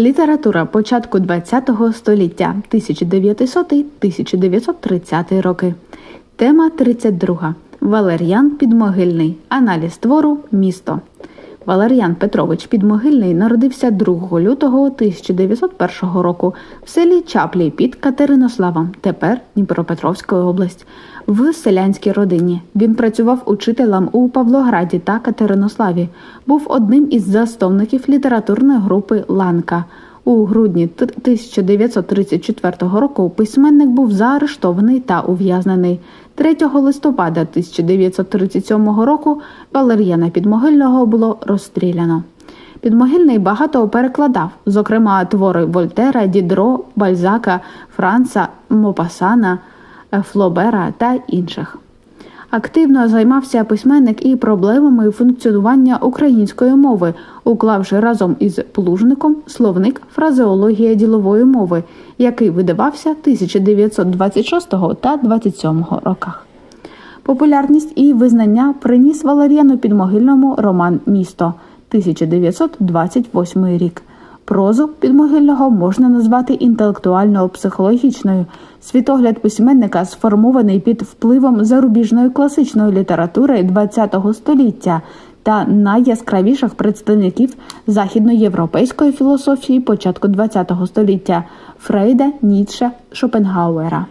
Література початку ХХ століття 1900-1930 роки. Тема 32. Валер'ян Підмогильний. Аналіз твору Місто. Валер'ян Петрович Підмогильний народився 2 лютого 1901 року в селі Чаплі під Катеринославом, тепер Дніпропетровська область, в селянській родині. Він працював учителем у Павлограді та Катеринославі. Був одним із засновників літературної групи Ланка. У грудні 1934 року письменник був заарештований та ув'язнений. 3 листопада 1937 року Валер'яна Підмогильного було розстріляно. Підмогильний багато перекладав, зокрема твори Вольтера, Дідро, Бальзака, Франца, Мопасана, Флобера та інших. Активно займався письменник і проблемами функціонування української мови, уклавши разом із плужником словник фразеологія ділової мови, який видавався 1926 та 27 роках. Популярність і визнання приніс Валеріану Підмогильному роман Місто 1928 рік. Прозу підмогильного можна назвати інтелектуально-психологічною. Світогляд письменника сформований під впливом зарубіжної класичної літератури ХХ століття та найяскравіших представників західноєвропейської філософії початку ХХ століття Фрейда, Ніцше, Шопенгауера.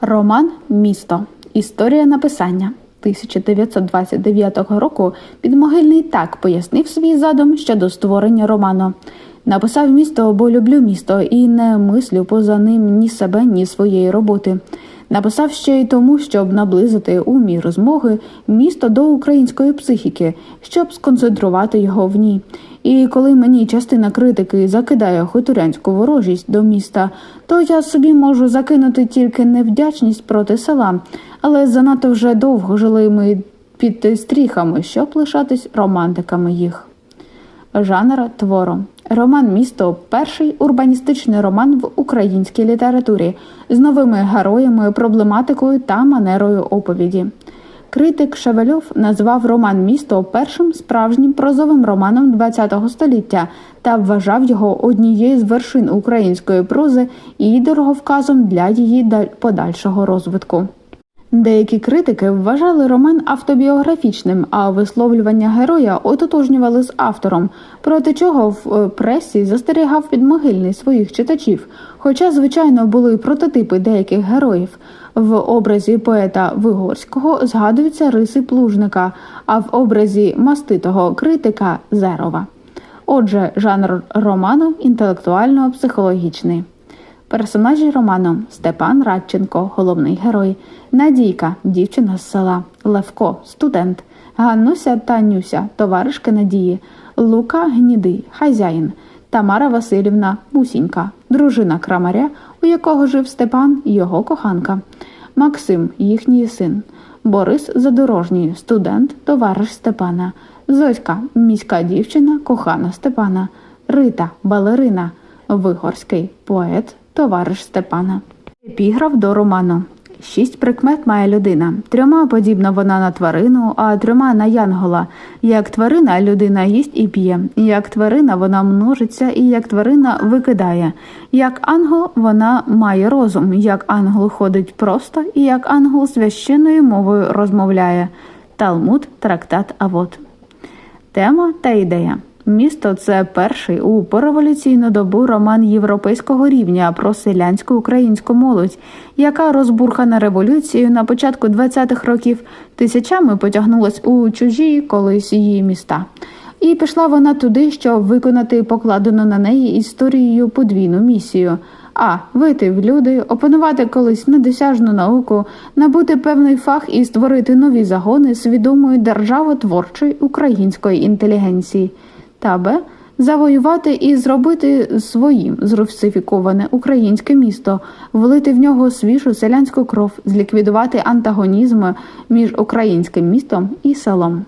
Роман Місто. Історія написання 1929 року Підмогильний так пояснив свій задум щодо створення роману. Написав місто, бо люблю місто і не мислю поза ним ні себе, ні своєї роботи. Написав ще й тому, щоб наблизити у міру змоги місто до української психіки, щоб сконцентрувати його в ній. І коли мені частина критики закидає хуторянську ворожість до міста, то я собі можу закинути тільки невдячність проти села, але занадто вже довго жили ми під стріхами, щоб лишатись романтиками їх. Жанр твору. Роман Місто перший урбаністичний роман в українській літературі з новими героями, проблематикою та манерою оповіді. Критик Шевельов назвав роман Місто першим справжнім прозовим романом ХХ століття та вважав його однією з вершин української прози і дороговказом для її даль- подальшого розвитку. Деякі критики вважали роман автобіографічним, а висловлювання героя ототожнювали з автором, проти чого в е, пресі застерігав підмогильний своїх читачів. Хоча, звичайно, були прототипи деяких героїв. В образі поета Вигорського згадуються риси плужника, а в образі маститого критика Зерова. Отже, жанр роману інтелектуально-психологічний. Персонажі роману Степан Радченко, головний герой, Надійка, дівчина з села, Левко, студент, Ганнуся та Нюся, товаришки Надії, Лука Гнідий, хазяїн, Тамара Васильівна, бусінька, дружина крамаря, у якого жив Степан, його коханка, Максим, їхній син, Борис Задорожній, студент, товариш Степана, Зоська, міська дівчина, кохана Степана, Рита, балерина. Вигорський поет, товариш Степана. Епіграф до роману. Шість прикмет має людина. Трьома подібна вона на тварину, а трьома на янгола. Як тварина, людина їсть і п'є. Як тварина, вона множиться, і як тварина викидає. Як ангел, вона має розум. Як ангел ходить просто, і як ангел священною мовою розмовляє. Талмуд, трактат Авод. Тема та ідея. Місто це перший у пореволюційну добу роман європейського рівня про селянську українську молодь, яка розбурхана революцією на початку 20-х років тисячами потягнулась у чужі колись її міста. І пішла вона туди, щоб виконати покладену на неї історією подвійну місію. А вийти в люди, опанувати колись недосяжну науку, набути певний фах і створити нові загони свідомої державотворчої української інтелігенції. Та Б. Завоювати і зробити своїм зрусифіковане українське місто, влити в нього свіжу селянську кров, зліквідувати антагонізми між українським містом і селом.